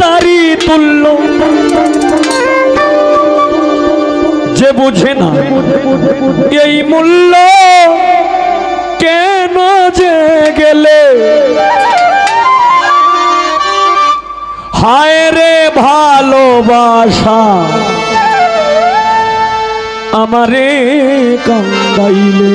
তারি তুল্য। যে বুঝে না এই মূল্য কেন যে গেলে? হায় রে ভালোবাসা, আমারে কান্দাইলে।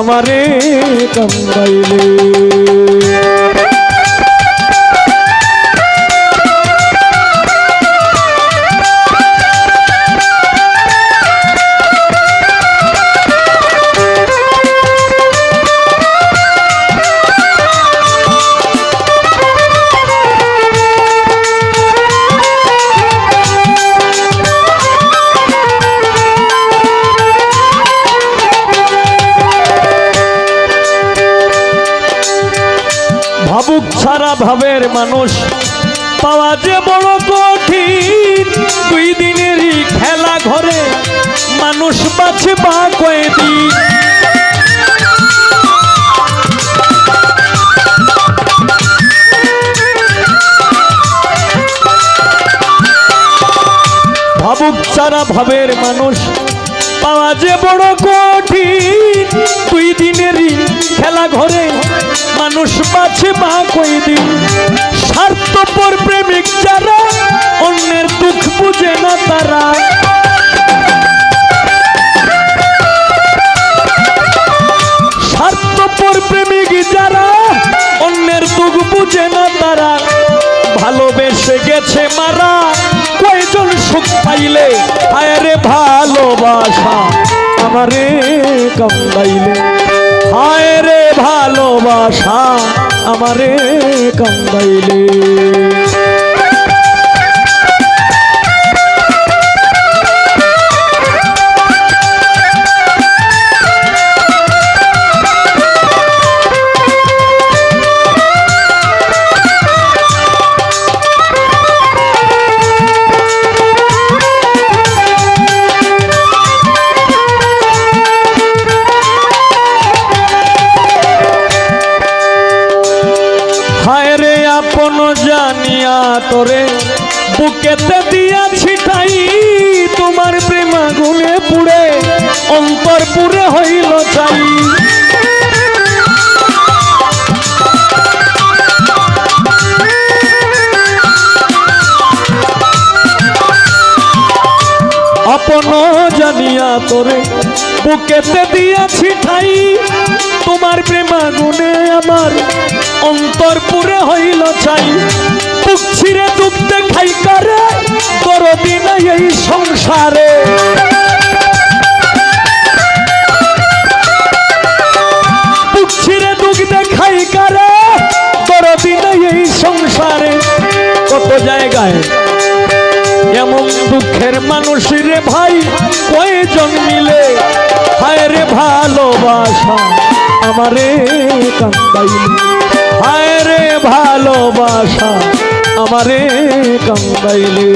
আমারে কান্দাইলে ভাবুক ছাড়া ভাবের মানুষ। পাওয়া যে বড় কঠিন, দুই দিনেরই খেলা ঘরে মানুষ বাছে বা কয়েদিন। ভাবুক ছাড়া ভাবের মানুষ পাওয়া যে বড় কঠিন। দুই দিনেরই খেলা ঘরে মানুষ বাছে বা কই দিন। স্বার্থপর প্রেমিক যারা, অন্যের দুঃখ বুঝে না তারা। স্বার্থপর প্রেমিক যারা, অন্যের দুঃখ বুঝে না তারা। ভালোবেসে গেছে মারা সুখ পাইলে আয়রে ভালোবাসা আমারে কান্দাইলে আয়রে ভালোবাসা আমারে কান্দাইলে আপন জানিয়া তোরে বুকেতে দিয়া ছিটাই তোমার প্রেমা গুনে পুড়ে অন্তর পুরে হইল চাই তোরে বুকেতে দিয়াছি ঠাই। তোমার প্রেমা গুনে আমার অন্তর পুরে হইল চাই বুক ছিঁড়ে দুঃখ দেখাই কারে, দরদি নাই এই সংসারে। এই সংসারে। কত জায়গায় এমন দুঃখের মানুষ রে ভাই, কয়েজন মিলে? হায় রে ভালোবাসা, আমারে কান্দাই হায় রে ভালোবাসা, আমারে কান্দাইলে।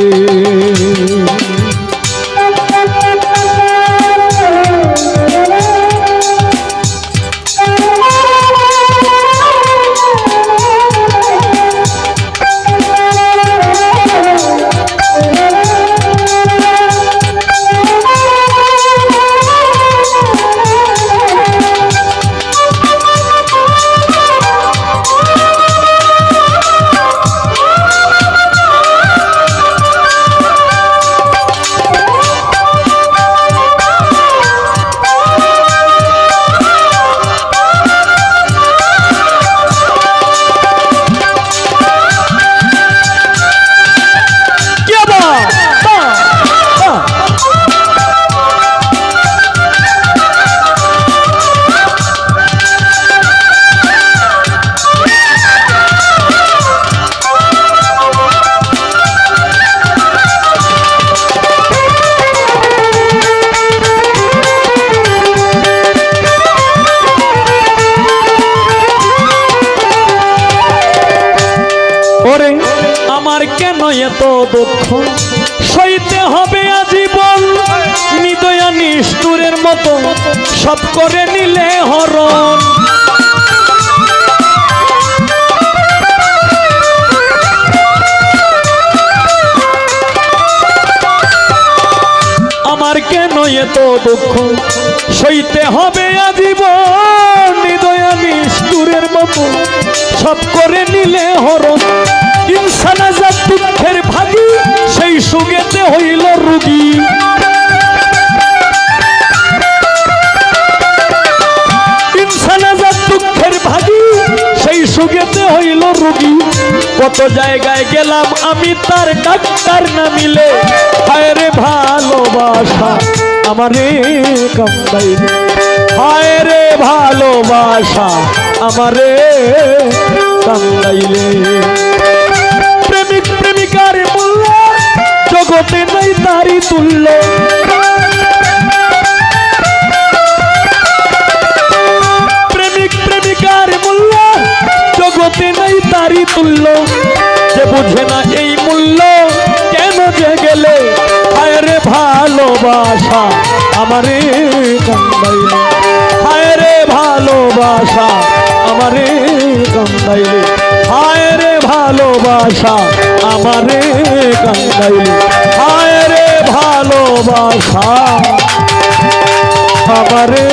আমার কেন এত দুঃখ? সইতে হবে আজীবন নিদয়া নিষ্ঠুরের মতো। সব করে নিলে হরণ। আমার কেন এত দুঃখ? সইতে হবে আজীবন নিদয়া নিষ্ঠুরের মতো। সব করে নিলে হরণ। ইনসানা যা দুঃখের ভাগী, সেই সুগেতে হইল রুগী। ইনসানা যা দুঃখের সেই সুগেতে হইল রুগী। কত জায়গায় গেলাম আমি তার ডাক্তার না মিলে। হায় রে ভালোবাসা, আমারে কান্দাইলে হায় রে ভালোবাসা, আমারে কান্দাইলে প্রেমিকার মূল্য, জগতে নাই তারি তুল্য। প্রেমিক প্রেমিকার মূল্য, জগতে নাই তারি তুল্য। যে বুঝে না এই মূল্য, কেন যে গেলে? হায় রে ভালোবাসা আমারে কান্দাইলে। হায় রে ভালোবাসা আমারে কান্দাইলে। ভালোবাসা আমারে কান্দাইলে। হায় রে ভালোবাসা আমারে